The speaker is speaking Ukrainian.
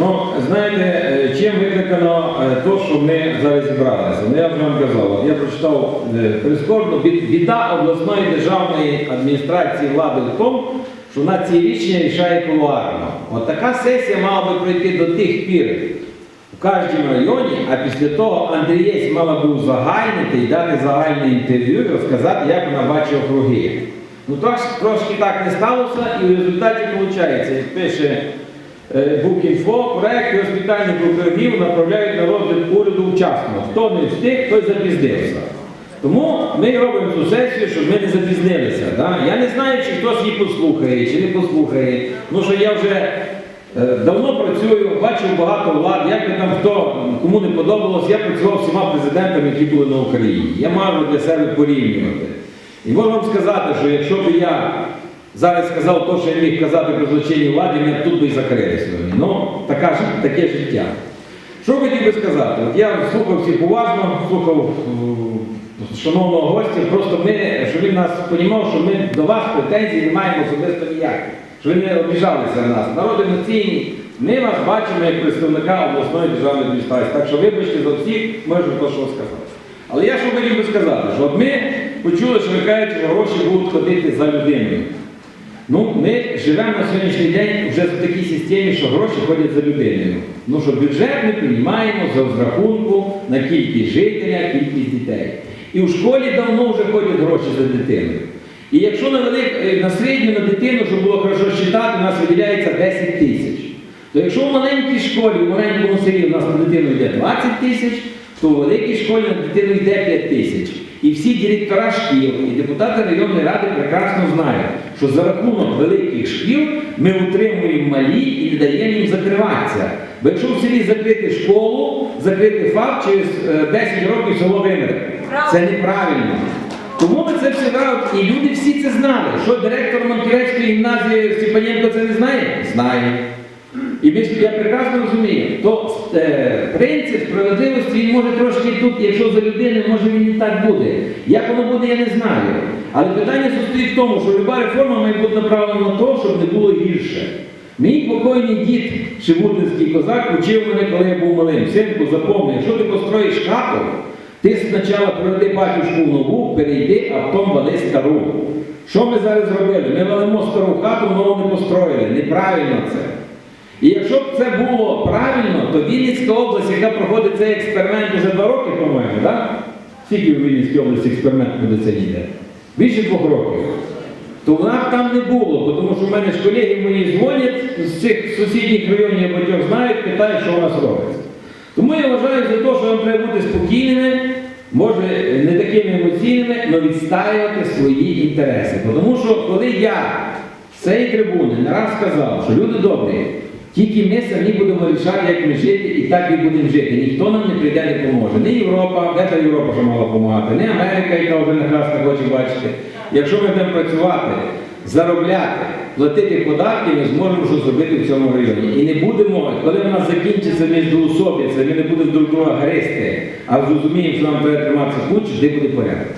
Ну, знаєте, е, чим викликано е, то, що ми зараз зібралися? Ну, я вже вам казав, я прочитав е, прискорбно, біда обласної державної адміністрації влади в тому, що вона ці рішення рішає кулуарно. От така сесія мала би пройти до тих пір в кожному районі, а після того Андрієць мала би узагальнити і дати загальне інтерв'ю і розказати, як вона бачить округи. Ну трошки, трошки так не сталося, і в результаті виходить, як пише Букінфо, проекти госпітальних округів направляють на розгляд уряду вчасно. Хто не встиг, той запізнився. Тому ми робимо цю сесію, щоб ми не запізнилися. Да? Я не знаю, чи хтось її послухає, чи не послухає. Ну що я вже е, давно працюю, бачив багато влад, як би там хто кому не подобалось, я працював всіма президентами, які були на Україні. Я можу для себе порівнювати. І можу вам сказати, що якщо б я зараз сказав те, що я міг казати при злочинній владі, мене тут би і закрили сьогодні. Ну, така, таке життя. Що хотів би сказати? От я слухав всіх уважно, слухав е, шановного гостя, просто ми, щоб він нас розумів, що ми до вас претензій не маємо особисто ніяких, що ви не обіжалися на нас. Народ емоційний, ми вас бачимо як представника обласної державної адміністрації. Так що вибачте за всіх, можу то, що сказати. Але я що хотів би сказати, що от ми почули, що ви кажете, що гроші будуть ходити за людиною. Ну, ми живемо на сьогоднішній день вже в такій системі, що гроші ходять за людиною. Ну що бюджет ми приймаємо за розрахунку на кількість жителя, кількість дітей. І в школі давно вже ходять гроші за дитиною. І якщо на, велик, е, на середню на дитину, щоб було хорошо читати, у нас виділяється 10 тисяч. То якщо в маленькій школі, в маленькому селі у нас на дитину йде 20 тисяч, то в великій школі на дитину йде 5 тисяч. І всі директора шкіл і депутати районної ради прекрасно знають, що за рахунок великих шкіл ми утримуємо малі і не даємо їм закриватися. Бо якщо в селі закрити школу, закрити ФАП, через е, 10 років село вимре. Це неправильно. Тому ми це все робимо, і люди всі це знали. Що директор Монкірецької гімназії Степаненко це не знає? Знає. І я прекрасно розумію, то е, принцип справедливості він може трошки тут, якщо за людину, може він і так буде. Як воно буде, я не знаю. Але питання состоїть в тому, що люба реформа має бути направлена на те, щоб не було гірше. Мій покойний дід, Шевутинський козак, учив мене, коли я був малим. Синку, запомни, якщо ти построїш хату, ти спочатку приведи батюшку в нову, перейди, а потім вали стару. Що ми зараз зробили? Ми валимо стару хату, нову не построїли. Неправильно це. І якщо б це було правильно, то Вінницька область, яка проходить цей експеримент уже два роки, по-моєму, так? Скільки в Вінницькій області експеримент медицині йде? Більше двох років. То вона б там не було, тому що в мене ж колеги мої дзвонять з цих сусідніх районів, я багатьох знають, питають, що у нас робиться. Тому я вважаю за те, що вам треба бути спокійними, може не такими емоційними, але відстоювати свої інтереси. Тому що коли я з цієї трибуни не раз сказав, що люди добрі, тільки ми самі будемо рішати, як ми жити, і так і будемо жити. Ніхто нам не прийде, не поможе. Не Європа, де та Європа що мала допомагати, не Америка, яка вже не хоче бачити. Якщо ми будемо працювати, заробляти, платити податки, ми зможемо щось зробити в цьому районі. І не будемо, коли в нас закінчиться міждоусобиця, ми не будемо друг друга гристи, а зрозуміємо, що нам треба триматися кучу, де буде порядок.